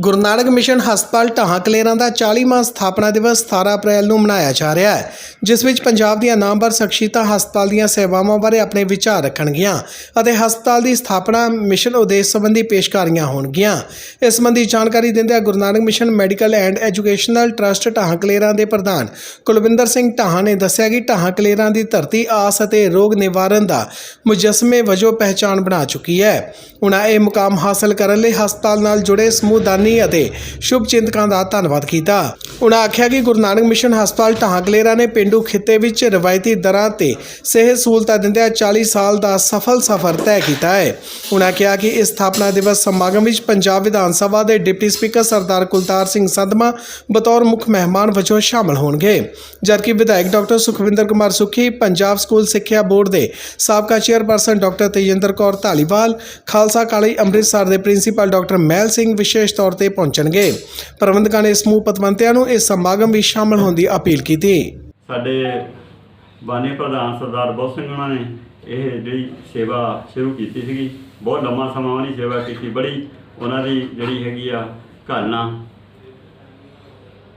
ਗੁਰੂ Nanak mission ਹਸਪਤਾਲ ਢਾਹਾਂ ਕਲੇਰਾਂ ਦਾ 40ਵਾਂ ਸਥਾਪਨਾ ਦਿਵਸ 17 ਅਪ੍ਰੈਲ ਨੂੰ ਮਨਾਇਆ ਜਾ ਰਿਹਾ ਹੈ, ਜਿਸ ਵਿੱਚ ਪੰਜਾਬ ਦੀਆਂ ਨਾਮਵਰ ਸ਼ਖਸੀਅਤਾਂ ਹਸਪਤਾਲ ਦੀਆਂ ਸੇਵਾਵਾਂ ਬਾਰੇ ਆਪਣੇ ਵਿਚਾਰ ਰੱਖਣਗੀਆਂ ਅਤੇ ਹਸਪਤਾਲ ਦੀ ਸਥਾਪਨਾ ਮਿਸ਼ਨ ਉਦੇਸ਼ ਸੰਬੰਧੀ ਪੇਸ਼ਕਾਰੀਆਂ ਹੋਣਗੀਆਂ। ਇਸ ਸੰਬੰਧੀ ਜਾਣਕਾਰੀ ਦਿੰਦਿਆਂ Guru Nanak mission medical and educational trust Dhahan Kaleran ਦੇ ਪ੍ਰਧਾਨ ਕੁਲਵਿੰਦਰ ਸਿੰਘ ਢਾਹਾਂ ਨੇ ਦੱਸਿਆ ਕਿ ਢਾਹਾਂ ਕਲੇਰਾਂ ਦੀ ਧਰਤੀ ਆਸ ਅਤੇ ਰੋਗ ਨਿਵਾਰਨ ਦਾ ਮੁਜਸਮੇ ਵਜੋਂ ਪਹਿਚਾਣ ਬਣਾ ਚੁੱਕੀ ਹੈ। ਉਹਨਾਂ ਇਹ ਮੁਕਾਮ ਹਾਸਲ ਕਰਨ ਲਈ ਹਸਪਤਾਲ ਨਾਲ ਜੁੜੇ ਸਮੂਹ ਸਮੂਹਦਾਨੀ ਅਤੇ ਸ਼ੁਭ ਚਿੰਤਕਾਂ ਦਾ ਧੰਨਵਾਦ ਕੀਤਾ। ਉਨ੍ਹਾਂ ਆਖਿਆ ਕਿ ਗੁਰੂ ਨਾਨਕ ਮਿਸ਼ਨ ਹਸਪਤਾਲ ਢਾਂਗਲੇਰਾ ਨੇ ਪਿੰਡੂ ਖਿੱਤੇ ਵਿੱਚ ਰਵਾਇਤੀ ਦਰਾਂ ਤੇ ਸਿਹਤ ਸਹੂਲਤਾਂ ਦਿੰਦਿਆਂ 40 ਸਾਲ ਦਾ ਸਫਲ ਸਫ਼ਰ ਤੈਅ ਕੀਤਾ ਹੈ। ਉਨ੍ਹਾਂ ਕਿਹਾ ਕਿ ਇਸ ਸਥਾਪਨਾ ਦਿਵਸ ਸਮਾਗਮ ਵਿੱਚ ਪੰਜਾਬ ਵਿਧਾਨ ਸਭਾ ਦੇ ਡਿਪਟੀ ਸਪੀਕਰ ਸਰਦਾਰ ਕੁਲਤਾਰ ਸਿੰਘ ਸੰਧਮਾ, ਬਤੌਰ ਮੁੱਖ ਮਹਿਮਾਨ ਵਜੋਂ ਸ਼ਾਮਲ ਹੋਣਗੇ। ਜਦਕਿ ਵਿਧਾਇਕ ਡਾਕਟਰ ਸੁਖਵਿੰਦਰ ਕੁਮਾਰ ਸੁਖੀ, ਪੰਜਾਬ ਸਕੂਲ ਸਿੱਖਿਆ ਬੋਰਡ ਦੇ ਸਾਬਕਾ chairperson doctor Tejinder Kaur Dhaliwal, Khalsa college Amritsar ਦੇ ਪ੍ਰਿੰਸੀਪਲ ਡਾਕਟਰ ਮਹਿਲ ਸਿੰਘ ਵਿਸ਼ੇਸ਼ ਤੌਰ ਤੇ ਪਹੁੰਚਣਗੇ। ਪ੍ਰਬੰਧਕਾਂ ਨੇ ਸਮੂਹ ਪਤਵੰਤਿਆਂ ਨੂੰ ਇਸ ਸਮਾਗਮ ਵਿੱਚ ਸ਼ਾਮਲ ਹੋਣ ਦੀ ਅਪੀਲ ਕੀਤੀ। ਸਾਡੇ ਬਾਨੀ ਪ੍ਰਧਾਨ ਸਰਦਾਰ ਬਹੁਤ ਸਿੰਘ ਉਹਨਾਂ ਨੇ ਇਹ ਜਿਹੜੀ ਸੇਵਾ ਸ਼ੁਰੂ ਕੀਤੀ ਸੀਗੀ। ਬਹੁਤ ਲੰਮਾ ਸਮਾਂ ਉਹਨਾਂ ਦੀ ਸੇਵਾ ਕੀਤੀ। ਬੜੀ ਉਹਨਾਂ ਦੀ ਜਿਹੜੀ ਹੈਗੀ ਆ ਘਾਲਣਾ,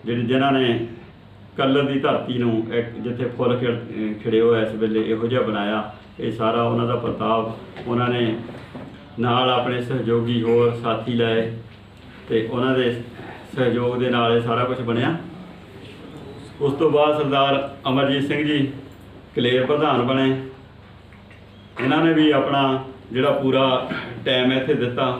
ਜਿਹੜੀ ਜਿਨ੍ਹਾਂ ਨੇ ਕੱਲਰ ਦੀ ਧਰਤੀ ਨੂੰ ਇੱਕ ਜਿੱਥੇ ਫੁੱਲ ਖਿੜ ਅਹ ਖਿੜੇ ਹੋਏ ਇਸ ਵੇਲੇ ਇਹੋ ਜਿਹਾ ਬਣਾਇਆ। ਇਹ ਸਾਰਾ ਉਹਨਾਂ ਦਾ ਪ੍ਰਤਾਪ ਉਹਨਾਂ ਨੇ ਨਾਲ ਆਪਣੇ ਸਹਿਯੋਗੀ ਹੋਰ ਸਾਥੀ ਲਏ ਤੇ ਉਹਨਾਂ ਦੇ ਸਹਿਯੋਗ ਦੇ ਨਾਲ ਇਹ ਸਾਰਾ ਕੁਝ ਬਣਿਆ। ਉਸ ਤੋਂ ਬਾਅਦ ਸਰਦਾਰ ਅਮਰਜੀਤ ਸਿੰਘ ਜੀ ਕਲੇਰ ਪ੍ਰਧਾਨ ਬਣੇ। ਇਹਨਾਂ ਨੇ ਵੀ ਆਪਣਾ ਜਿਹੜਾ ਪੂਰਾ ਟਾਈਮ ਇੱਥੇ ਦਿੱਤਾ।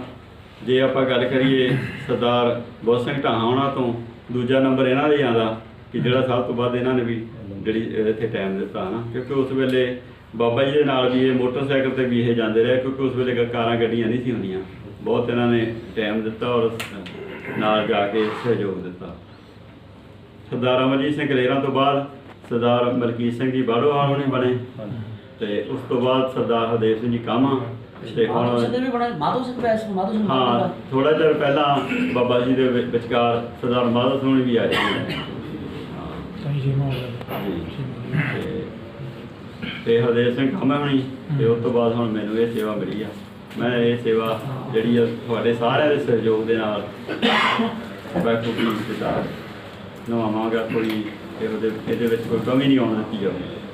ਜੇ ਆਪਾਂ ਗੱਲ ਕਰੀਏ ਸਰਦਾਰ ਬਹੁਤ ਸਿੰਘ ਢਾਹਾਂ ਉਹਨਾਂ ਤੋਂ, ਦੂਜਾ ਨੰਬਰ ਇਹਨਾਂ ਦਾ ਹੀ ਆਉਂਦਾ ਕਿ ਜਿਹੜਾ ਸਭ ਤੋਂ ਵੱਧ ਇਹਨਾਂ ਨੇ ਵੀ ਜਿਹੜੀ ਇੱਥੇ ਟਾਈਮ ਦਿੱਤਾ ਨਾ ਕਿਉਂਕਿ ਉਸ ਵੇਲੇ ਬਾਬਾ ਜੀ ਦੇ ਨਾਲ ਵੀ ਇਹ ਮੋਟਰਸਾਈਕਲ ਤੇ ਵੀ ਇਹ ਜਾਂਦੇ ਰਹੇ, ਕਿਉਂਕਿ ਉਸ ਵੇਲੇ ਕਾਰਾਂ, ਗੱਡੀਆਂ ਨਹੀਂ ਸੀ ਹੁੰਦੀਆਂ। ਬਹੁਤ ਇਹਨਾਂ ਨੇ ਟਾਈਮ ਦਿੱਤਾ ਔਰ ਨਾਲ ਜਾ ਕੇ ਸਹਿਯੋਗ ਦਿੱਤਾ। ਸਰਦਾਰ ਅਮਰਜੀਤ ਸਿੰਘ ਕਲੇਰਾਂ ਤੋਂ ਬਾਅਦ ਸਰਦਾਰ ਮਲਕੀਤ ਸਿੰਘ ਜੀ ਬਾੜੋਹਾਲ ਹੋਣੇ ਬਣੇ। ਤੇ ਉਸ ਤੋਂ ਬਾਅਦ ਸਰਦਾਰ ਹਰਦੇਵ ਸਿੰਘ ਜੀ ਕਾਮਾ ਤੇ ਮਾਧੋ ਹੁਣ ਵੀ ਬੜਾ ਮਾਧੋ ਸਿੰਘ ਵੈਸ ਮਾਧੋ ਸਿੰਘ ਹਾਂ ਮਾਧੋ ਥੋੜਾ ਚਿਰ ਪਹਿਲਾਂ ਬਾਬਾ ਜੀ ਦੇ ਵਿਚਕਾਰ ਸਰਦਾਰ ਮਾਧਵ ਸਿੰਘ ਵੀ ਆਏ। ਸੀ ਤੇ- ਤੇ ਹਰਦੇਵ ਸਿੰਘ ਕਾਮਾ ਹੋਣੀ ਤੇ ਉਸ ਤੋਂ ਬਾਅਦ ਹੁਣ ਮੈਨੂੰ ਇਹ ਸੇਵਾ ਮਿਲੀ ਆ। ਮੈਂ ਇਹ ਸੇਵਾ ਜਿਹੜੀ ਆ ਤੁਹਾਡੇ ਸਾਰਿਆਂ ਦੇ ਸਹਿਯੋਗ ਦੇ ਨਾਲ ਬੈਠੂ ਦੀ ਨਵਾਵਾਂਗਾ ਕੋਈ ਇਹਦੇ ਇਹਦੇ ਵਿੱਚ ਕੋਈ ਕਮੀ ਨਹੀਂ ਆਉਣ ਦਿੱਤੀ ਜਾਵੇ।